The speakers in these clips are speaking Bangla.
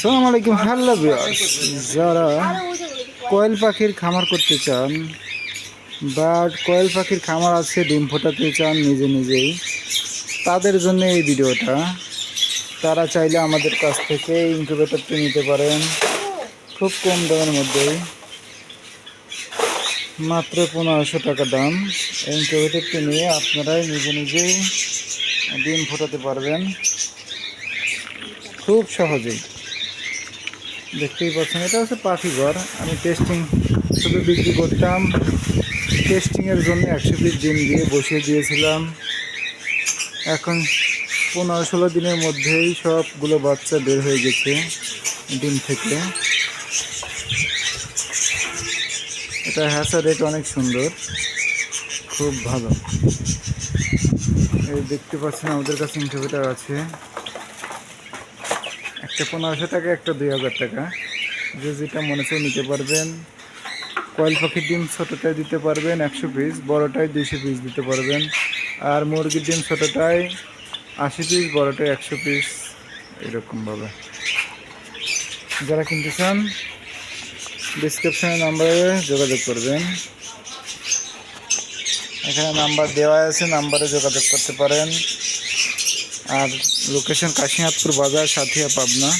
সালাম আলাইকুম, হ্যালো ভিউয়ার্স। যারা কয়েল পাখির খামার করতে চান বা কয়েল পাখির খামার আছে, ডিম ফোটাতে চান নিজে নিজেই, তাদের জন্য এই ভিডিওটা। তারা চাইলে আমাদের কাছ থেকে ইনকিউবেটরটি নিতে পারেন, খুব কম দামের মধ্যেই মাত্র পনেরোশো টাকা দাম। ইনকিউবেটরটি নিয়ে আপনারাই নিজে নিজেই ডিম ফোটাতে পারবেন। খুব সহজেই। দেখতেই পাচ্ছেন, এটা হচ্ছে পাখি ঘর। আমি টেস্টিং শুধু বিক্রি করতাম। টেস্টিংয়ের জন্য একশো পিস ডিম দিয়ে বসিয়ে দিয়েছিলাম। এখন পনেরো ষোলো দিনের মধ্যেই সবগুলো বাচ্চা বের হয়ে গেছে ডিম থেকে। এটা হ্যাঁচা রেট অনেক সুন্দর। খুব ভালো। এই দেখতে পাচ্ছেন আমাদের কাছে ইনকিউবেটার আছে। একটা পনেরোশো টাকা, একটা দুই হাজার টাকা। যে যেটা মনে চাই নিতে পারবেন। কয়েল পাখির ডিম ছোটোটায় দিতে পারবেন একশো পিস বড়োটায় দুইশো পিস দিতে পারবেন। আর মুরগির ডিম ছোটোটায় আশি পিস বড়োটায় একশো পিস এরকমভাবে। যারা কিনতে চান ডিসক্রিপশনে নাম্বারে যোগাযোগ করবেন। এখানে নাম্বার দেওয়া আছে নাম্বারে যোগাযোগ করতে পারেন। আর লোকেশন কাশিনাথপুর বাজার, সাথিয়া পাবনা।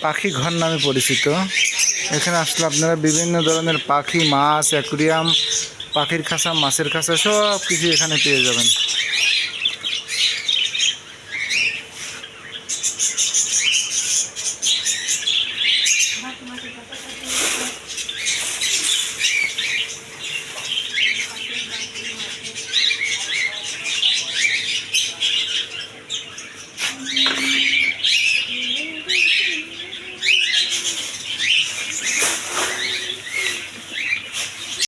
পাখি ঘর নামে পরিচিত। এখানে আসলে আপনারা বিভিন্ন ধরনের পাখি, মাছ, অ্যাকুরিয়াম, পাখির খাসা, মাছের খাসা সব কিছু এখানে পেয়ে যাবেন।